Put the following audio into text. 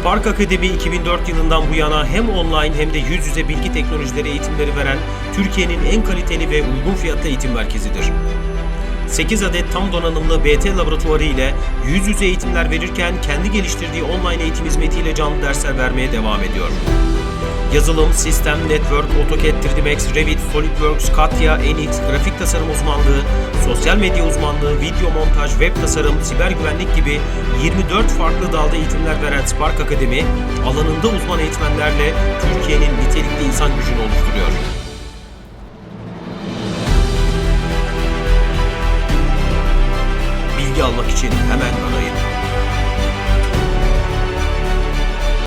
Spark Akademi 2004 yılından bu yana hem online hem de yüz yüze bilgi teknolojileri eğitimleri veren Türkiye'nin en kaliteli ve uygun fiyatlı eğitim merkezidir. 8 adet tam donanımlı BT laboratuvarı ile yüz yüze eğitimler verirken kendi geliştirdiği online eğitim hizmetiyle canlı dersler vermeye devam ediyor. Yazılım, sistem, network, AutoCAD, 3D Max, Revit, SolidWorks, Katya, Enix, grafik tasarım uzmanlığı, sosyal medya uzmanlığı, video montaj, web tasarım, siber güvenlik gibi 24 farklı dalda eğitimler veren Spark Akademi, alanında uzman eğitmenlerle Türkiye'nin nitelikli insan gücünü oluşturuyor. Bilgi almak için hemen arayın.